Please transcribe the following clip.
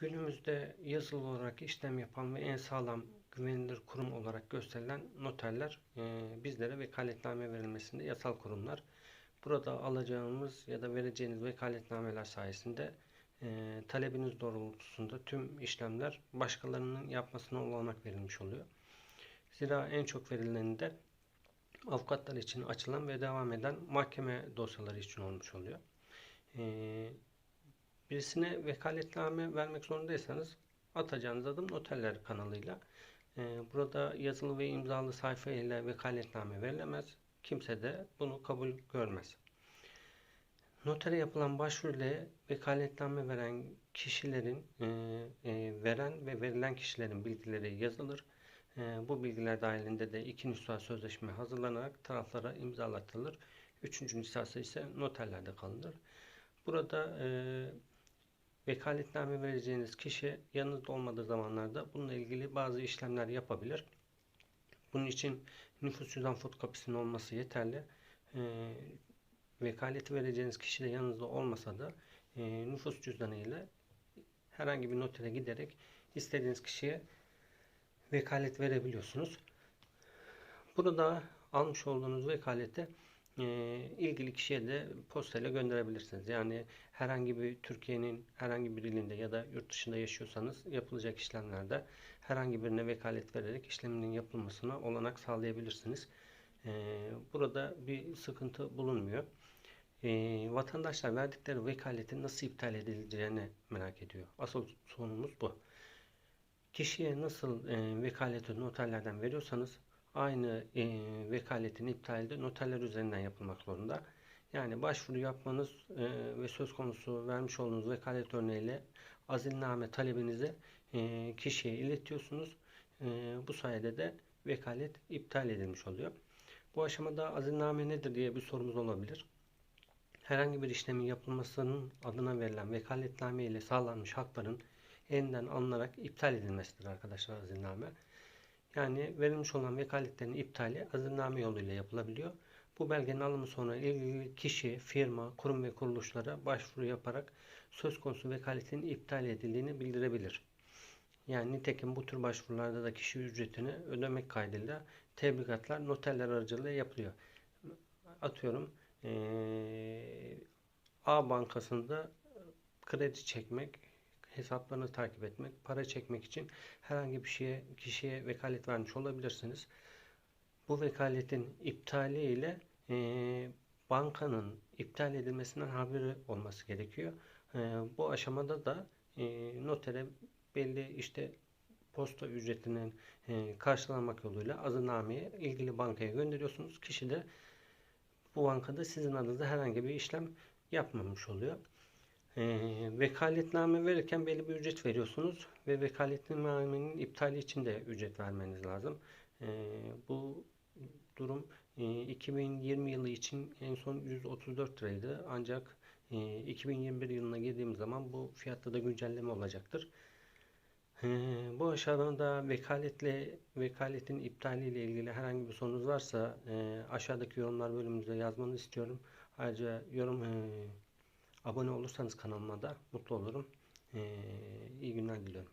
Günümüzde yazılı olarak işlem yapan ve en sağlam güvenilir kurum olarak gösterilen noterler e, bizlere vekaletname verilmesinde yasal kurumlar. Burada alacağımız ya da vereceğiniz vekaletnameler sayesinde e, talebiniz doğrultusunda tüm işlemler başkalarının yapmasına olanak verilmiş oluyor. Zira en çok verileni de avukatlar için açılan ve devam eden mahkeme dosyaları için olmuş oluyor. E, birisine vekaletname vermek zorundaysanız atacağınız adım noterler kanalıyla. Ee, burada yazılı ve imzalı sayfa ile vekaletname verilemez. Kimse de bunu kabul görmez. Notere yapılan başvuru ile vekaletname veren kişilerin e, e, veren ve verilen kişilerin bilgileri yazılır. E, bu bilgiler dahilinde de iki nüsha sözleşme hazırlanarak taraflara imzalatılır. Üçüncü nüshası ise noterlerde kalınır. Burada e, vekaletname vereceğiniz kişi yanınızda olmadığı zamanlarda bununla ilgili bazı işlemler yapabilir. Bunun için nüfus cüzdan fotokopisinin olması yeterli. E, vekaleti vereceğiniz kişi de yanınızda olmasa da e, nüfus cüzdanı ile herhangi bir notere giderek istediğiniz kişiye vekalet verebiliyorsunuz. Burada almış olduğunuz vekalete ilgili kişiye de postayla gönderebilirsiniz. Yani herhangi bir Türkiye'nin herhangi bir ilinde ya da yurt dışında yaşıyorsanız yapılacak işlemlerde herhangi birine vekalet vererek işleminin yapılmasına olanak sağlayabilirsiniz. E, burada bir sıkıntı bulunmuyor. E, vatandaşlar verdikleri vekaletin nasıl iptal edileceğini merak ediyor. Asıl sorunumuz bu. Kişiye nasıl e, vekaleti noterlerden veriyorsanız aynı e, vekaletin iptali de noterler üzerinden yapılmak zorunda. Yani başvuru yapmanız e, ve söz konusu vermiş olduğunuz vekalet örneğiyle azilname talebinizi e, kişiye iletiyorsunuz. E, bu sayede de vekalet iptal edilmiş oluyor. Bu aşamada azilname nedir diye bir sorumuz olabilir. Herhangi bir işlemin yapılmasının adına verilen vekaletname ile sağlanmış hakların elinden alınarak iptal edilmesidir arkadaşlar azilname. Yani verilmiş olan vekaletlerin iptali azilname yoluyla yapılabiliyor. Bu belgenin alımı sonra ilgili kişi, firma, kurum ve kuruluşlara başvuru yaparak söz konusu vekaletin iptal edildiğini bildirebilir. Yani nitekim bu tür başvurularda da kişi ücretini ödemek kaydıyla tebligatlar noterler aracılığıyla yapılıyor. Atıyorum ee, A bankasında kredi çekmek, hesaplarını takip etmek, para çekmek için herhangi bir şeye, kişiye vekalet vermiş olabilirsiniz. Bu vekaletin iptali ile e, bankanın iptal edilmesinden haberi olması gerekiyor. E, bu aşamada da e, notere belli işte posta ücretinin e, karşılanmak yoluyla azınameyi ilgili bankaya gönderiyorsunuz. Kişi de bu bankada sizin adınıza herhangi bir işlem yapmamış oluyor. E, vekaletname verirken belli bir ücret veriyorsunuz ve vekaletnamenin iptali için de ücret vermeniz lazım. E, bu durum e, 2020 yılı için en son 134 liraydı. Ancak e, 2021 yılına girdiğimiz zaman bu fiyatta da güncelleme olacaktır. E, bu aşağıda vekaletle vekaletin iptali ile ilgili herhangi bir sorunuz varsa e, aşağıdaki yorumlar bölümünde yazmanızı istiyorum. Ayrıca yorum e, Abone olursanız kanalıma da mutlu olurum. Ee, iyi günler diliyorum.